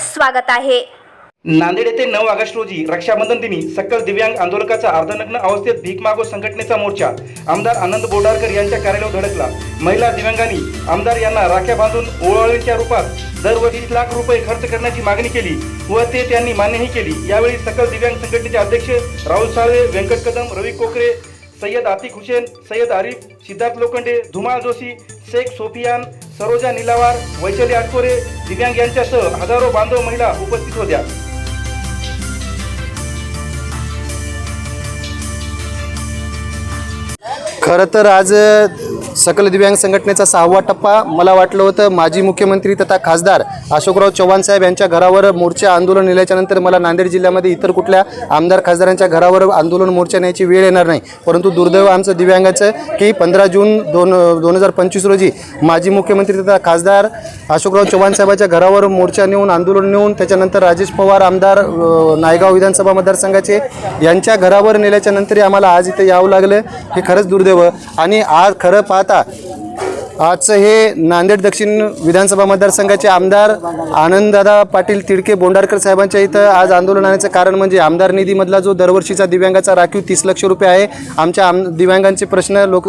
स्वागत आहे. नांदेड येथे नऊ ऑगस्ट रोजी रक्षाबंधन दिनी सकल दिव्यांग आंदोलकाचा अर्धनग्न अवस्थेत भीक मागो संघटनेचा मोर्चा आमदार आनंद बोडारकर यांच्या कार्यालयावर धडकला. महिला दिव्यांगांनी आमदार यांना राख्या बांधून ओळवळीच्या रूपात दरवर्षी लाख रुपये खर्च करण्याची मागणी केली व ते त्यांनी मान्यही केली. यावेळी सकल दिव्यांग संघटनेचे अध्यक्ष राहुल साळवे व्यंकट कदम रवी कोकरे सय्यद आतिक हुसेन सय्यद आरिफ सिद्धार्थ लोखंडे धुमाळ जोशी शेख सोफियान सरोजा निलावार वैशाली आटकोरे दिव्यांग यांच्यासह हजारो बांधव महिला उपस्थित होत्या. खरं तर आज सकल दिव्यांग संघटनेचा सहावा टप्पा. मला वाटलं होतं माजी मुख्यमंत्री तथा खासदार अशोकराव चव्हाण साहेब यांच्या घरावर मोर्चा आंदोलन नेल्याच्यानंतर मला नांदेड जिल्ह्यामध्ये इतर कुठल्या आमदार खासदारांच्या घरावर आंदोलन मोर्चा न्यायची वेळ येणार नाही. परंतु दुर्दैव आमचं दिव्यांगाचं की पंधरा जून दोन दोन हजार पंचवीस रोजी माजी मुख्यमंत्री तथा खासदार अशोकराव चव्हाण साहेबांच्या घरावर मोर्चा नेऊन आंदोलन नेऊन त्याच्यानंतर राजेश पवार आमदार नायगाव विधानसभा मतदारसंघाचे यांच्या घरावर नेल्याच्यानंतरही आम्हाला आज इथे यावं लागलं. हे खरंच दुर्दैव. आणि आज खरं पाहता tá. आजचं हे नांदेड दक्षिण विधानसभा मतदारसंघाचे आमदार आनंददादा पाटील तिडके बोंडारकर साहेबांच्या इथं आज आंदोलन आणण्याचं कारण म्हणजे आमदार निधीमधला जो दरवर्षीचा दिव्यांगाचा राखीव तीस लक्ष रुपये आहे आमच्या आम दिव्यांगांचे प्रश्न लोक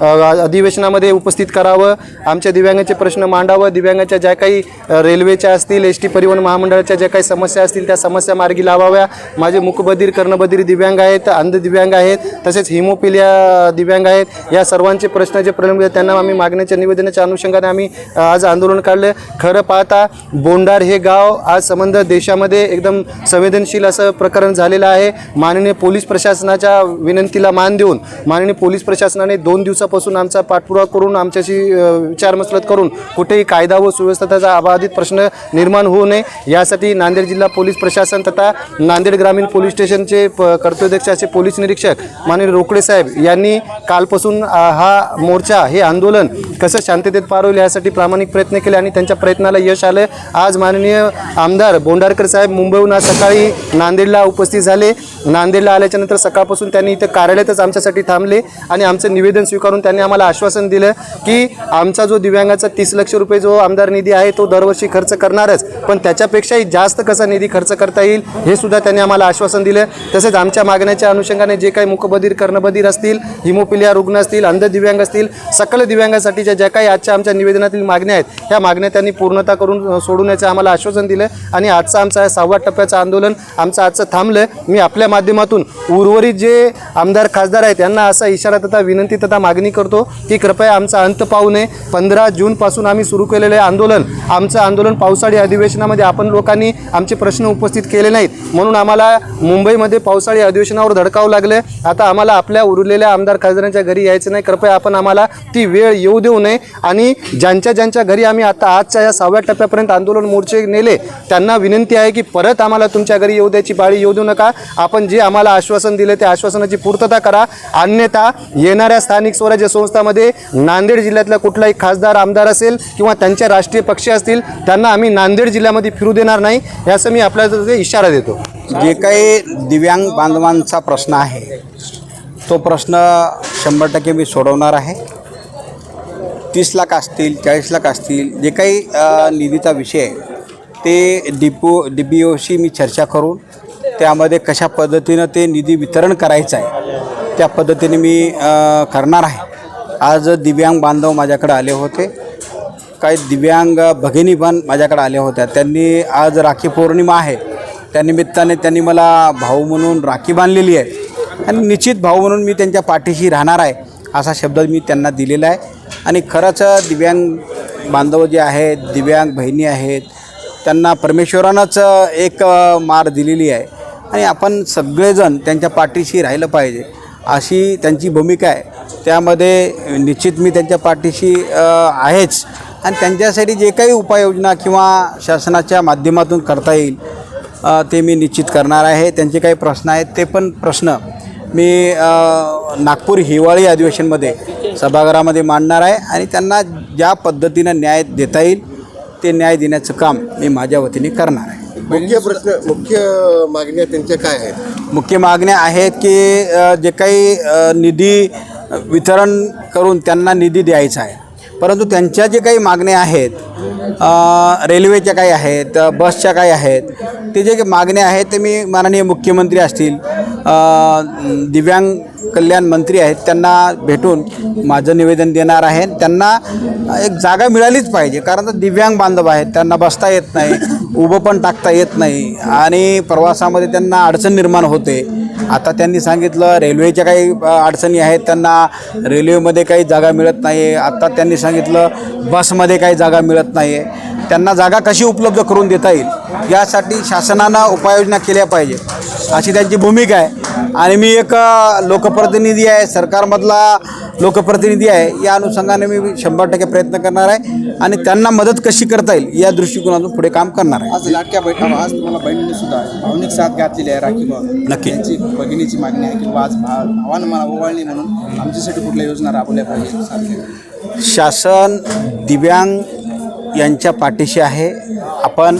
अधिवेशनामध्ये उपस्थित करावं आमच्या दिव्यांगांचे प्रश्न मांडावं दिव्यांगाच्या ज्या काही रेल्वेच्या असतील एस टी परिवहन महामंडळाच्या ज्या काही समस्या असतील त्या समस्या मार्गी लावाव्या. माझे मुकबधीर कर्णबधीर दिव्यांग आहेत अंध दिव्यांग आहेत तसेच हिमोपिलिया दिव्यांग आहेत. या सर्वांचे प्रश्न जे प्रलंबित त्यांना आम्ही मागण्याच्या निवेदनाच्या अनुषंगाने आम्ही आज आंदोलन काढलं. खरं पाहता बोंडार हे गाव आज संबंध देशामध्ये एकदम संवेदनशील असं प्रकरण झालेलं आहे. माननीय पोलीस प्रशासनाच्या विनंतीला मान देऊन माननीय पोलीस प्रशासनाने दोन दिवसापासून आमचा पाठपुरावा करून आमच्याशी विचारमसलत करून कुठेही कायदा व सुव्यवस्थेचा अबाधित प्रश्न निर्माण होऊ नये. यासाठी नांदेड जिल्हा पोलीस प्रशासन तथा नांदेड ग्रामीण पोलीस स्टेशनचे प कर्तव्यदक्ष असे पोलीस निरीक्षक माननीय रोकडे साहेब यांनी कालपासून हा मोर्चा हे आंदोलन कसं शांततेत पार होईल यासाठी प्रामाणिक प्रयत्न केले आणि त्यांच्या प्रयत्नाला यश आलं आज माननीय आमदार बोंडारकर साहेब मुंबईहून आज सकाळी नांदेडला उपस्थित झाले. नांदेडला आल्याच्यानंतर सकाळपासून त्यांनी इथं कार्यालयातच आमच्यासाठी थांबले आणि आमचं निवेदन स्वीकारून त्यांनी आम्हाला आश्वासन दिलं की आमचा जो दिव्यांगाचा तीस लक्ष रुपये जो आमदार निधी आहे तो दरवर्षी खर्च करणारच. पण त्याच्यापेक्षाही जास्त कसा निधी खर्च करता येईल हे सुद्धा त्यांनी आम्हाला आश्वासन दिलं. तसेच आमच्या मागण्याच्या अनुषंगाने जे काही मुकबधीर कर्णबधीर असतील हिमोपिलिया रुग्ण असतील अंध दिव्यांग असतील सकल दिव्यांगासाठीच्या ज्या काही आजच्या आमच्या निवेदनातील मागण्या आहेत ह्या मागण्या त्यांनी पूर्णता करून सोडवण्याचं आम्हाला आश्वासन दिलं. आणि आजचा आमचा सहावा टप्प्याचं आंदोलन आमचं आजचं थांबलं. मी आपल्या माध्यमातून उर्वरित जे आमदार खासदार आहेत त्यांना असा इशारा तथा विनंती तथा मागणी करतो की कृपया आमचा अंत पाहू नये. पंधरा जूनपासून आम्ही सुरू केलेले आंदोलन आमचं आंदोलन पावसाळी अधिवेशनामध्ये आपण लोकांनी आमचे प्रश्न उपस्थित केले नाहीत. म्हणून आम्हाला मुंबईमध्ये पावसाळी अधिवेशनावर धडकावं लागलं. आता आम्हाला आपल्या उरलेल्या आमदार खासदारांच्या घरी यायचं नाही. कृपया आपण आम्हाला ती वेळ येऊ देऊ नये. आणि ज्यांच्या ज्यांच्या घरी आम्ही आता आजच्या या सहाव्या टप्प्यापर्यंत आंदोलन मोर्चे नेले त्यांना विनंती आहे की परत आम्हाला तुमच्या घरी येऊ द्यायची पाळी येऊ देऊ नका. आपण जे आम्हाला आश्वासन दिले त्या आश्वासनाची पूर्तता करा. अन्यथा येणाऱ्या स्थानिक स्वराज्य संस्थामध्ये नांदेड जिल्ह्यातला कुठलाही खासदार आमदार असेल किंवा त्यांच्या राष्ट्रीय पक्ष असतील त्यांना आम्ही नांदेड जिल्ह्यामध्ये फिरू देणार नाही याचं मी आपल्याला इशारा देतो. जे काही दिव्यांग बांधवांचा प्रश्न आहे तो प्रश्न शंभर टक्के मी सोडवणार आहे. तीस लाख असतील चाळीस लाख असतील जे काही निधीचा विषय आहे ते डिपो डी बी ओशी मी चर्चा करून त्यामध्ये कशा पद्धतीनं ते निधी वितरण करायचं आहे त्या पद्धतीने मी करणार आहे. आज दिव्यांग बांधव माझ्याकडे आले होते. काही दिव्यांग भगिनी पण माझ्याकडे आल्या होत्या. त्यांनी आज राखी पौर्णिमा आहे. त्यानिमित्ताने त्यांनी मला भाऊ म्हणून राखी बांधलेली आहे. आणि निश्चित भाऊ म्हणून मी त्यांच्या पाठीशी राहणार आहे असा शब्द मी त्यांना दिलेला आहे. आणि खरंच दिव्यांग बांधव जे आहेत दिव्यांग बहिणी आहेत त्यांना परमेश्वरानंच एक मार दिलेली आहे. आणि आपण सगळेजण त्यांच्या पाठीशी राहिलं पाहिजे. अशी त्यांची भूमिका आहे. त्यामध्ये निश्चित मी त्यांच्या पाठीशी आहेच. आणि त्यांच्यासाठी जे काही उपाययोजना किंवा शासनाच्या माध्यमातून करता येईल ते मी निश्चित करणार आहे. त्यांचे काही प्रश्न आहेत ते पण प्रश्न मी नागपूर हिवाळी अधिवेशनमध्ये सभागृहामध्ये मांडणार आहे आणि त्यांना ज्या पद्धतीनं न्याय देता येईल ते न्याय देण्याचं काम मी माझ्या वतीने करणार आहे. मुख्य प्रश्न मुख्य मागण्या त्यांच्या काय आहेत? मुख्य मागण्या आहेत की जे काही निधी वितरण करून त्यांना निधी द्यायचा आहे. परंतु त्यांच्या जे काही मागण्या आहेत रेल्वेच्या काही आहेत बसच्या काही आहेत ते जे काही मागण्या आहेत ते मी माननीय मुख्यमंत्री असतील दिव्यांग कल्याण मंत्री आहेत त्यांना भेटून माझं निवेदन देणार आहे. त्यांना एक जागा मिळालीच पाहिजे कारण तर दिव्यांग बांधव आहेत त्यांना बसता येत नाही. उभं पण टाकता येत नाही. आणि प्रवासामध्ये त्यांना अडचण निर्माण होते. आता त्यांनी सांगितलं रेल्वेच्या काही अडचणी आहेत त्यांना रेल्वेमध्ये काही जागा मिळत नाही आत्ता त्यांनी सांगितलं बसमध्ये काही जागा मिळत नाही आहे त्यांना जागा कशी उपलब्ध करून देता येईल? यासाठी शासनानं उपाययोजना केल्या पाहिजे. अशी त्यांची भूमिका आहे. आणि मी एक लोकप्रतिनिधी आहे. सरकारमधला लोकप्रतिनिधी आहे. या अनुषंगाने मी शंभर टक्के प्रयत्न करणार आहे आणि त्यांना मदत कशी करता येईल या दृष्टिकोनातून पुढे काम करणार आहे. आज लाटक्या बैठक आज तुम्हाला बहिणीने सुद्धा भावनिक साथ घातलेली आहे राखी नक्की. त्यांची भगिनीची मागणी आहे की बाबा आज भावानं मला ओवाळणी म्हणून आमच्यासाठी कुठल्या योजना राबवल्या पाहिजे शासन दिव्यांग यांच्या पाठीशी आहे. आपण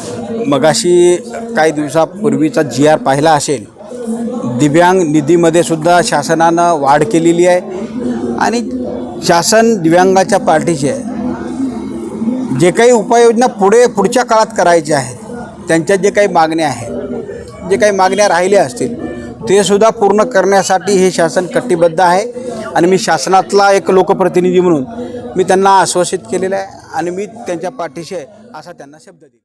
मगाशी काही दिवसापूर्वीचा जी आर पाहिला असेल. दिव्यांग निधीमध्ये सुद्धा शासनानं वाढ केलेली आहे. आणि शासन दिव्यांगाच्या पाठीशी आहे. जे काही उपाययोजना पुढे पुढच्या काळात करायच्या आहेत त्यांच्या जे काही मागण्या आहेत जे काही मागण्या राहिल्या असतील ते सुद्धा पूर्ण करण्यासाठी हे शासन कटिबद्ध आहे. आणि मी शासनातला एक लोकप्रतिनिधी म्हणून मी त्यांना आश्वासित केलेलं आहे आणि मी त्यांच्या पाठीशी आहे असा त्यांना शब्द दिला